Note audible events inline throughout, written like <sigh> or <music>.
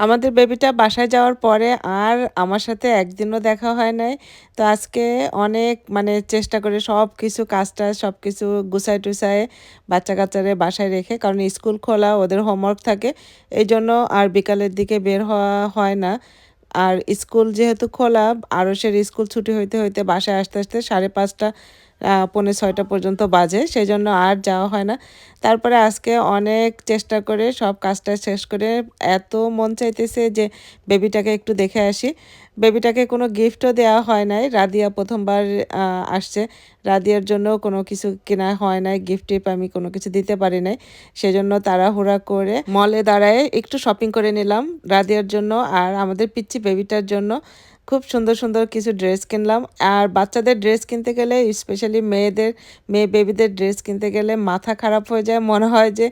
আমাদের বেবিটা বাসায় যাওয়ার পরে আর আমার সাথে একদিনও দেখা হয় নাই। তো আজকে অনেক মানে চেষ্টা করে সব কিছু কাজটা সব কিছু গুছাই টুসায় বাচ্চা কাচ্চারে বাসায় রেখে, কারণ স্কুল খোলা, ওদের হোমওয়ার্ক থাকে এই জন্য আর বিকালের দিকে বের হওয়া হয় না। আর স্কুল যেহেতু খোলা আরসের স্কুল ছুটি হইতে হইতে বাসায় আসতে আসতে সাড়ে পাঁচটা পৌনে ছয়টা পর্যন্ত বাজে সেই জন্য আর যাওয়া হয় না। তারপরে আজকে অনেক চেষ্টা করে সব কাজটা শেষ করে এত মন চাইতেছে যে বেবিটাকে একটু দেখে আসি। বেবিটাকে কোনো গিফটও দেওয়া হয় নাই। রাদিয়া প্রথমবার আসছে। রাদিয়ার জন্য কোনো কিছু কেনা হয় নাই, গিফট টিপ আমি কোনো কিছু দিতে পারি নাই। সেজন্য তাড়াহুড়া করে মলে দাঁড়ায় একটু শপিং করে নিলাম রাদিয়ার জন্য আর আমাদের পিচ্ছি বেবিটার জন্য। খুব সুন্দর সুন্দর কিছু ড্রেস কিনলাম। আর বাচ্চাদের ড্রেস কিনতে গেলে স্পেশালি মেয়েদের, মেয়ে বেবিদের ড্রেস কিনতে গেলে মাথা খারাপ হয়ে যায়। মনে হয় যে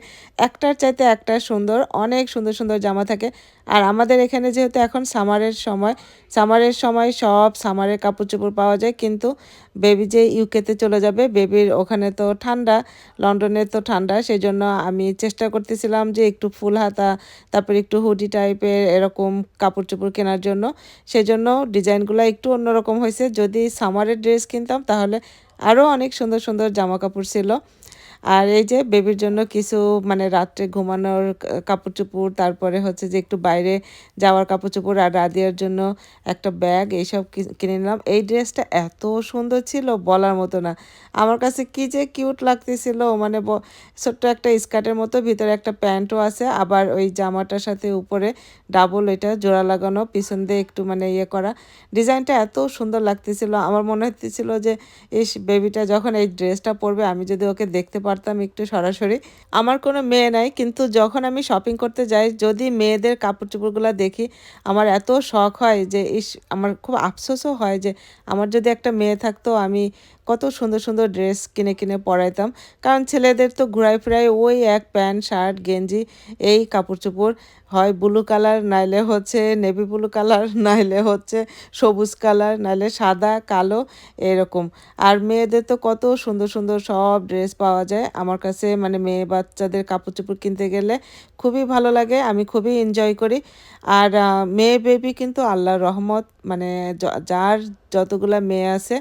একটার চাইতে একটা সুন্দর, অনেক সুন্দর সুন্দর জামা থাকে। আর আমাদের এখানে যেহেতু এখন সামারের সময় সামারের সময় সব সামারের কাপড় চোপড় পাওয়া যায়, কিন্তু বেবি যে ইউকেতে চলে যাবে, বেবির ওখানে তো ঠান্ডা, লন্ডনে তো ঠান্ডা সেই জন্য আমি চেষ্টা করতেছিলাম যে একটু ফুল হাতা, তারপর একটু হুডি টাইপের এরকম কাপড় চোপড় কেনার জন্য সেই জন্য ডিজাইনগুলো একটু অন্যরকম হয়েছে। যদি সামারের ড্রেস কিনতাম, তাহলে আরও অনেক সুন্দর সুন্দর জামা কাপড় ছিল। আর এই যে বেবির জন্য কিছু মানে রাত্রে ঘুমানোর কাপড় চোপড় তারপরে হচ্ছে যে একটু বাইরে যাওয়ার কাপড় চোপড় আর রাদিয়ার জন্য একটা ব্যাগ, এইসব কিনে নিলাম। এই ড্রেসটা এত সুন্দর ছিল বলার মতো না। আমার কাছে কি যে কিউট লাগতেছিল মানে ছোট্ট একটা স্কার্টের মতো, ভিতরে একটা প্যান্টও আছে, আবার ওই জামাটার সাথে উপরে ডাবল এটা জোড়া লাগানো, পিছন দিয়ে একটু মানে ইয়ে করা। ডিজাইনটা এত সুন্দর লাগতেছিল, আমার মনে হতেছিল যে এই বেবিটা যখন এই ড্রেসটা পরবে, আমি যদি ওকে দেখতে পারতাম একটু সরাসরি। আমার কোনো মেয়ে নাই, কিন্তু যখন আমি শপিং করতে যাই, যদি মেয়েদের কাপড় চোপড়গুলো দেখি, আমার এত শখ হয় যে, ইস, আমার খুব আফসোসও হয় যে, আমার যদি একটা মেয়ে থাকতো, আমি কত সুন্দর সুন্দর ড্রেস কিনে কিনে পরাইতাম। কারণ ছেলেদের তো ঘুরাই ফিরাই ওই এক প্যান্ট, শার্ট, গেঞ্জি, এই কাপড় চোপড় হয় ব্লু কালার, নাইলে হচ্ছে নেভি ব্লু কালার, <laughs> নাইলে হচ্ছে সবুজ কালার, নাইলে সাদা, কালো, এরকম। আর মেয়েদের তো কত সুন্দর সুন্দর সব ড্রেস পাওয়া যায়। আমার কাছে মানে মেয়ে বাচ্চাদের কাপড় চোপড় কিনতে গেলে খুবই ভালো লাগে, আমি খুবই এনজয় করি। আর মেয়ে বেবি কিন্তু আল্লাহর রহমত মানে যার যতগুলা মেয়ে আছে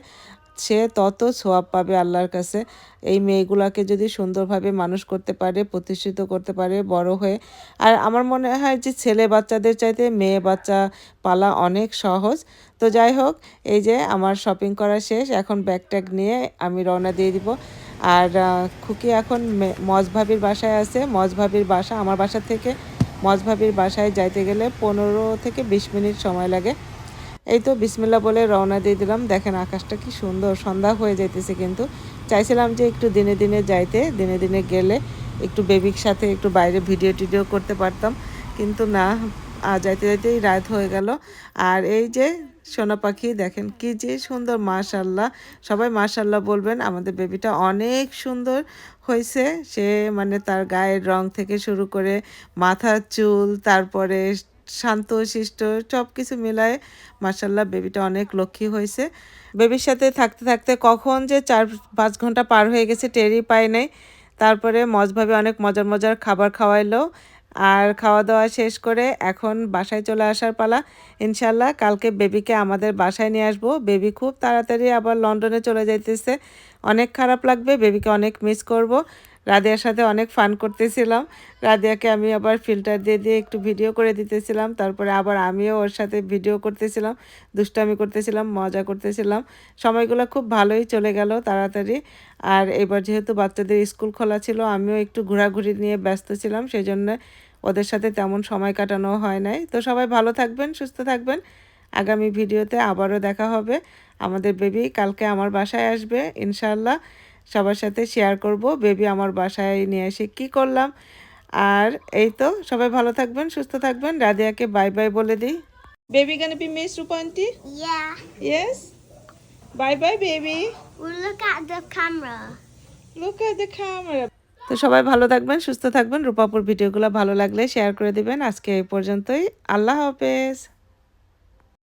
সে তত সোয়াব পাবে আল্লাহর কাছে। এই মেয়েগুলাকে যদি সুন্দরভাবে মানুষ করতে পারে, প্রতিষ্ঠিত করতে পারে, বড় হয়ে। আর আমার মনে হয় যে ছেলে বাচ্চাদের চাইতে মেয়ে বাচ্চা পালা অনেক সহজ। তো যাই হোক, এই যে আমার শপিং করা শেষ, এখন ব্যাগ ট্যাগ নিয়ে আমি রওনা দিয়ে দিব। আর খুকি এখন মজভাবির বাসায় আছে। মজভাবির বাসা আমার বাসা থেকে মজভাবির বাসায় যাইতে গেলে পনেরো থেকে বিশ মিনিট সময় লাগে। এই তো বিসমিল্লা বলে রওনা দিয়ে দিলাম। দেখেন আকাশটা কি সুন্দর, সন্ধ্যা হয়ে যাইতেছে কিন্তু। চাইছিলাম যে একটু দিনে দিনে যাইতে, দিনে দিনে গেলে একটু বেবির সাথে একটু বাইরে ভিডিও টিডিও করতে পারতাম। কিন্তু না যাইতে যাইতেই রাত হয়ে গেল। আর এই যে সোনা পাখি, দেখেন কি যে সুন্দর মাশাল্লাহ সবাই মাশাল্লাহ বলবেন, আমাদের বেবিটা অনেক সুন্দর হয়েছে। সে মানে তার গায়ের রং থেকে শুরু করে মাথার চুল, তারপরে শান্ত, শিষ্ট সব কিছু মিলায় মার্শাল্লাহ বেবিটা অনেক লক্ষ্মী হয়েছে। বেবির সাথে থাকতে থাকতে কখন যে চার পাঁচ ঘণ্টা পার হয়ে গেছে টেরই পায় নাই। তারপরে মজভাবে অনেক মজার মজার খাবার খাওয়াইলো। আর খাওয়া দাওয়া শেষ করে এখন বাসায় চলে আসার পালা। ইনশাল্লাহ কালকে বেবিকে আমাদের বাসায় নিয়ে আসব। বেবি খুব তাড়াতাড়ি আবার লন্ডনে চলে যাইতেছে। অনেক খারাপ লাগবে বেবিকে অনেক মিস করব। রাদিয়ার সাথে অনেক ফান করতেছিলাম। রাদিয়াকে আমি আবার ফিল্টার দিয়ে দিয়ে একটু ভিডিও করে দিতেছিলাম। তারপরে আবার আমিও ওর সাথে ভিডিও করতেছিলাম, দুষ্টামি করতেছিলাম, মজা করতেছিলাম। সময়গুলো খুব ভালোই চলে গেল তাড়াতাড়ি। আর এবার যেহেতু বাচ্চাদের স্কুল খোলা ছিল, আমিও একটু ঘোরাঘুরি নিয়ে ব্যস্ত ছিলাম সেই জন্য ওদের সাথে তেমন সময় কাটানো হয় নাই। তো সবাই ভালো থাকবেন, সুস্থ থাকবেন। আগামী ভিডিওতে আবারও দেখা হবে। আমাদের বেবি কালকে আমার বাসায় আসবে ইনশাল্লাহ সবার সাথে শেয়ার করব। বেবি আমার বাসায় নিয়ে এসে কি করলাম? আর এই তো সবাই ভালো থাকবেন সুস্থ থাকবেন। রাধিয়াকে বাই বাই বলে দিই। বেবি গানে B miss Rupa aunty yes bye bye baby. Look at the camera তো সবাই ভালো থাকবেন সুস্থ থাকবেন। রূপাপুর ভিডিওগুলো ভালো লাগলে শেয়ার করে দিবেন। আজকে এই পর্যন্তই। আল্লাহ হাফেজ।